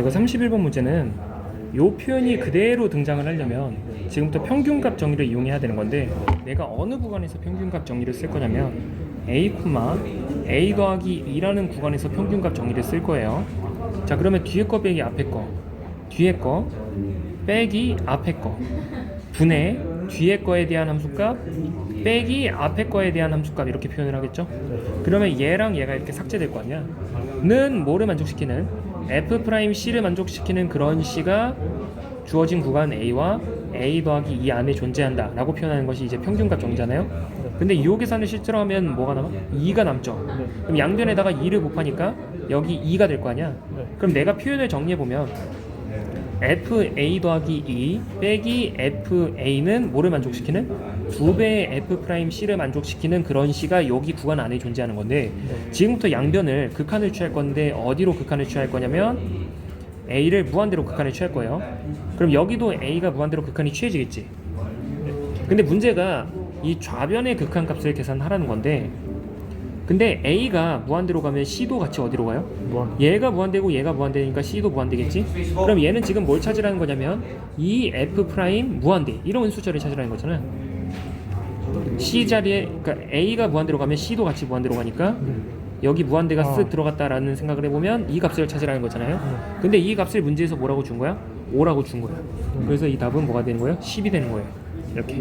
이거 31번 문제는 이 표현이 그대로 등장을 하려면 지금부터 평균값 정의를 이용해야 되는 건데 내가 어느 구간에서 평균값 정의를 쓸 거냐면 a, a 더하기 2라는 구간에서 평균값 정의를 쓸 거예요. 자 그러면 뒤에 거 빼기 앞에 거 뒤에 거 빼기 앞에 거 분의 뒤에 거에 대한 함수값 빼기 앞에 거에 대한 함수값 이렇게 표현을 하겠죠? 그러면 얘랑 얘가 이렇게 삭제될 거 아니야? 는 뭐를 만족시키는 f 프라임 c를 만족시키는 그런 c가 주어진 구간 a와 a 더하기 2 안에 존재한다 라고 표현하는 것이 이제 평균값 정의잖아요. 근데 이 계산을 실제로 하면 뭐가 남아? 2가 남죠. 그럼 양변에다가 2를 곱하니까 여기 2가 될 거 아니야? 그럼 내가 표현을 정리해 보면 fa 더하기 2 빼기 fa는 뭐를 만족시키는? 두 배의 f 프라임 c를 만족시키는 그런 c가 여기 구간 안에 존재하는 건데 지금부터 양변을 극한을 취할 건데 어디로 극한을 취할 거냐면 a를 무한대로 극한을 취할 거예요. 그럼 여기도 a가 무한대로 극한이 취해지겠지. 근데 문제가 이 좌변의 극한 값을 계산하라는 건데 근데 a가 무한대로 가면 c도 같이 어디로 가요? 무한. 얘가 무한대고 얘가 무한대니까 C도 무한대겠지? 그럼 얘는 지금 뭘 찾으라는 거냐면 이 F 프라임 무한대 이런 숫자를 찾으라는 거잖아. C 자리에 그러니까 A가 무한대로 가면 C도 같이 무한대로 가니까 여기 무한대가 아. 쓱 들어갔다라는 생각을 해보면 이 값을 찾으라는 거잖아요. 근데 이 값을 문제에서 뭐라고 준 거야? 5라고 준 거야. 그래서 이 답은 뭐가 되는 거예요? 10이 되는 거예요. 이렇게.